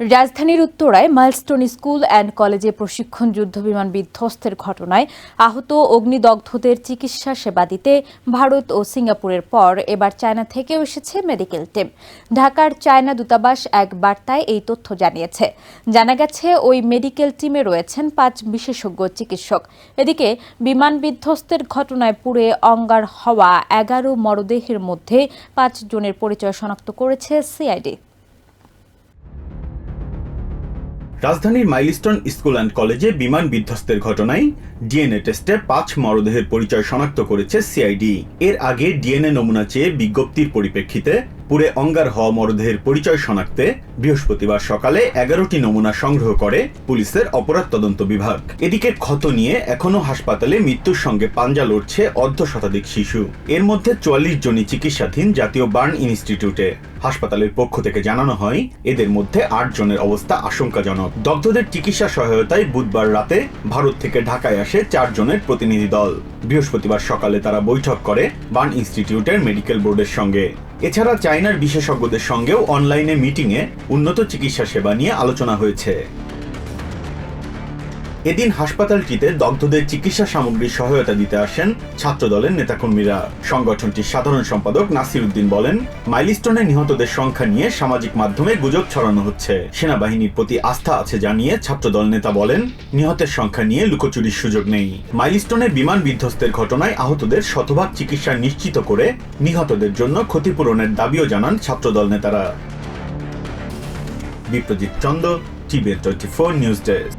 রাজধানীর উত্তরায় milestone school and কলেজে প্রশিক্ষণ যুদ্ধবিমান বিধ্বস্তের ঘটনায় আহত অগ্নিদগ্ধদের চিকিৎসা সেবা দিতে ভারত ও সিঙ্গাপুরের পর এবার চায়না থেকেও এসেছে মেডিকেল টিম। ঢাকার চায়না দূতাবাস এক বার্তায় এই তথ্য জানিয়েছে। জানা গেছে, ওই মেডিকেল টিমে রয়েছেন পাঁচ বিশেষজ্ঞ চিকিৎসক। এদিকে, বিমান বিধ্বস্তের ঘটনায় পুড়ে অঙ্গার হওয়া এগারো মরদেহের মধ্যে পাঁচ জনের পরিচয় শনাক্ত করেছে সিআইডি। রাজধানীর মাইলস্টোন স্কুল অ্যান্ড কলেজে বিমান বিধ্বস্তের ঘটনায় ডিএনএ টেস্টে পাঁচ মরদেহের পরিচয় শনাক্ত করেছে সিআইডি। এর আগে ডিএনএ নমুনা চেয়ে বিজ্ঞপ্তির পরিপ্রেক্ষিতে পুরে অঙ্গার হওয়া মরদেহের পরিচয় শনাক্তে বৃহস্পতিবার সকালে এগারোটি নমুনা সংগ্রহ করে পুলিশের অপরাধ তদন্ত বিভাগ। এদিকে ক্ষত নিয়ে এখনও হাসপাতালে মৃত্যুর সঙ্গে পাঞ্জা লড়ছে অর্ধ শতাধিক শিশু। এর মধ্যে চুয়াল্লিশ জনই চিকিৎসাধীন জাতীয় বার্ন ইনস্টিটিউটে। হাসপাতালের পক্ষ থেকে জানানো হয়, এদের মধ্যে আট জনের অবস্থা আশঙ্কাজনক। দগ্ধদের চিকিৎসা সহায়তায় বুধবার রাতে ভারত থেকে ঢাকায় আসে চার জনের প্রতিনিধি দল। বৃহস্পতিবার সকালে তারা বৈঠক করে বান ইনস্টিটিউটের মেডিকেল বোর্ডের সঙ্গে। এছাড়া চায়নার বিশেষজ্ঞদের সঙ্গেও অনলাইনে মিটিংয়ে উন্নত চিকিৎসা সেবা নিয়ে আলোচনা হয়েছে। এদিন হাসপাতালটিতে দগ্ধদের চিকিৎসা সামগ্রীর সহায়তা দিতে আসেন ছাত্রদলের নেতাকর্মীরা। সংগঠনটির সাধারণ সম্পাদক নাসির উদ্দিন বলেন, মাইলস্টোনে নিহতদের সংখ্যা নিয়ে সামাজিক মাধ্যমে গুজব ছড়ানো হচ্ছে। সেনাবাহিনীর প্রতি আস্থা আছে জানিয়ে ছাত্রদল নেতা বলেন, নিহতের সংখ্যা নিয়ে লুকোচুরির সুযোগ নেই। মাইলস্টোনে বিমান বিধ্বস্তের ঘটনায় আহতদের শতভাগ চিকিৎসা নিশ্চিত করে নিহতদের জন্য ক্ষতিপূরণের দাবিও জানান ছাত্রদল নেতারা। Biprajit Chanda TVN twenty four news desk.